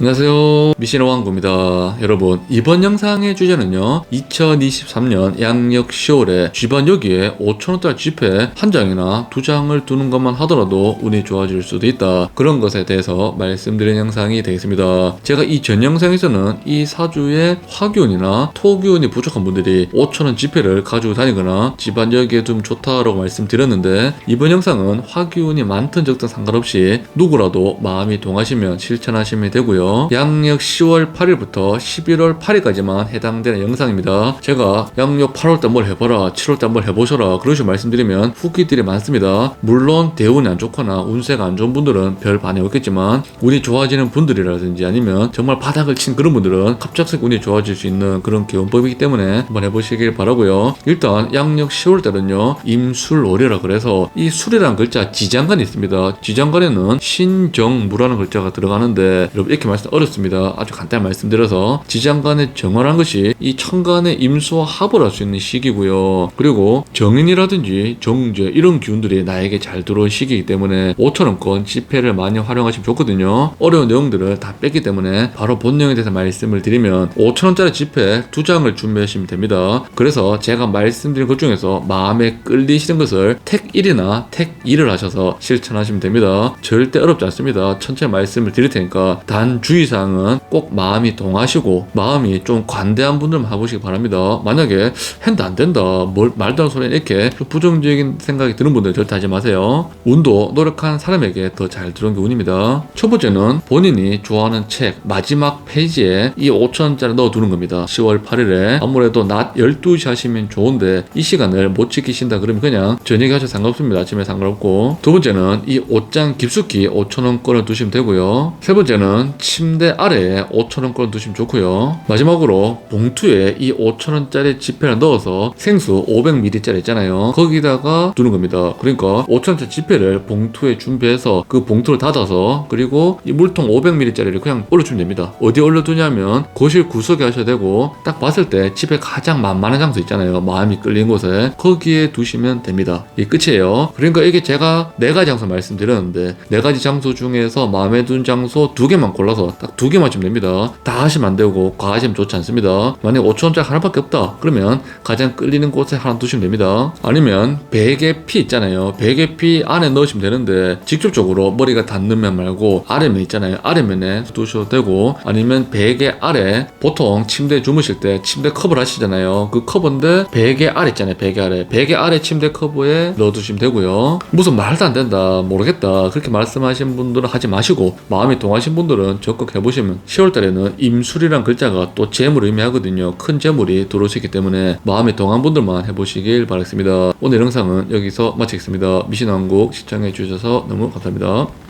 안녕하세요. 미신호왕구입니다. 여러분 이번 영상의 주제는요 2023년 양력 10월에 쥐반 여기에 5천원짜리 지폐 한 장이나 두 장을 두는 것만 하더라도 운이 좋아질 수도 있다. 그런 것에 대해서 말씀드린 영상이 되겠습니다. 제가 이 전 영상에서는 이 사주에 화기운이나 토기운이 부족한 분들이 5천원 지폐를 가지고 다니거나 집안 여기에 좀 좋다라고 말씀드렸는데 이번 영상은 화기운이 많든 적든 상관없이 누구라도 마음이 동하시면 실천하시면 되고요 양력 10월 8일부터 11월 8일까지만 해당되는 영상입니다. 제가 양력 8월달 뭘 해봐라, 7월달 뭘 해보셔라 그런 식으로 말씀드리면 후기들이 많습니다. 물론 대운이 안 좋거나 운세가 안 좋은 분들은 별 반응 없겠지만 운이 좋아지는 분들이라든지 아니면 정말 바닥을 친 그런 분들은 갑작스럽게 운이 좋아질 수 있는 그런 개운법이기 때문에 한번 해보시길 바라고요. 일단 양력 10월달은요 임술월이라 그래서 이 술이라는 글자 지장간이 있습니다. 지장간에는 신정무라는 글자가 들어가는데 여러분 이렇게 말씀 어렵습니다. 아주 간단히 말씀드려서 지장간의 정화라는 것이 이 천간의 임수와 합을 할 수 있는 시기고요. 그리고 정인이라든지 정제 이런 기운들이 나에게 잘 들어온 시기이기 때문에 5천원권 지폐를 많이 활용하시면 좋거든요. 어려운 내용들을 다 뺐기 때문에 바로 본령에 대해서 말씀을 드리면 5천원짜리 지폐 두 장을 준비하시면 됩니다. 그래서 제가 말씀드린 것 중에서 마음에 끌리시는 것을 택 1이나 택 2를 하셔서 실천하시면 됩니다. 절대 어렵지 않습니다. 천천히 말씀을 드릴 테니까 단 주의사항은 꼭 마음이 동하시고 마음이 좀 관대한 분들만 해보시기 바랍니다. 만약에 핸드 안 된다, 뭘 말도 안 소리 이렇게 좀 부정적인 생각이 드는 분들 절대 하지 마세요. 운도 노력한 사람에게 더 잘 들어온 게 운입니다. 첫 번째는 본인이 좋아하는 책 마지막 페이지에 이 5천원짜리 넣어두는 겁니다. 10월 8일에 아무래도 낮 12시 하시면 좋은데 이 시간을 못 지키신다 그러면 그냥 저녁에 하셔도 상관없습니다. 아침에 상관없고 두 번째는 이 옷장 깊숙이 5천원권을 두시면 되고요. 세 번째는 침대 아래에 5천원권을 두시면 좋고요. 마지막으로 봉투에 이 5천원짜리 지폐를 넣어서 생수 500ml짜리 있잖아요. 거기다가 두는 겁니다. 그러니까 5천원짜리 지폐를 봉투에 준비해서 그 봉투를 닫아서 그리고 이 물통 500ml짜리를 그냥 올려주면 됩니다. 어디에 올려두냐면 거실 구석에 하셔야 되고 딱 봤을 때 집에 가장 만만한 장소 있잖아요. 마음이 끌린 곳에 거기에 두시면 됩니다. 이게 끝이에요. 그러니까 이게 제가 네 가지 장소 말씀드렸는데 네 가지 장소 중에서 마음에 든 장소 두 개만 골라서 딱 두 개만 주면 됩니다. 다 하시면 안 되고 과하시면 좋지 않습니다. 만약 5천원짜리 하나밖에 없다. 그러면 가장 끌리는 곳에 하나 두시면 됩니다. 아니면 베개 피 있잖아요. 베개 피 안에 넣으시면 되는데 직접적으로 머리가 닿는 면 말고 아래면 있잖아요. 아래면에 두셔도 되고 아니면 베개 아래 보통 침대 주무실 때 침대 커버를 하시잖아요. 그 커버인데 베개 아래 있잖아요. 베개 아래. 베개 아래 침대 커버에 넣어두시면 되고요. 무슨 말도 안 된다. 모르겠다. 그렇게 말씀하신 분들은 하지 마시고 마음이 동하신 분들은 적극 해보시면 10월달에는 임술이란 글자가 또 재물을 의미하거든요. 큰 재물이 있기 때문에 마음이 동한 분들만 해보시길 바라겠습니다. 오늘 영상은 여기서 마치겠습니다. 미신왕국 시청해 주셔서 너무 감사합니다.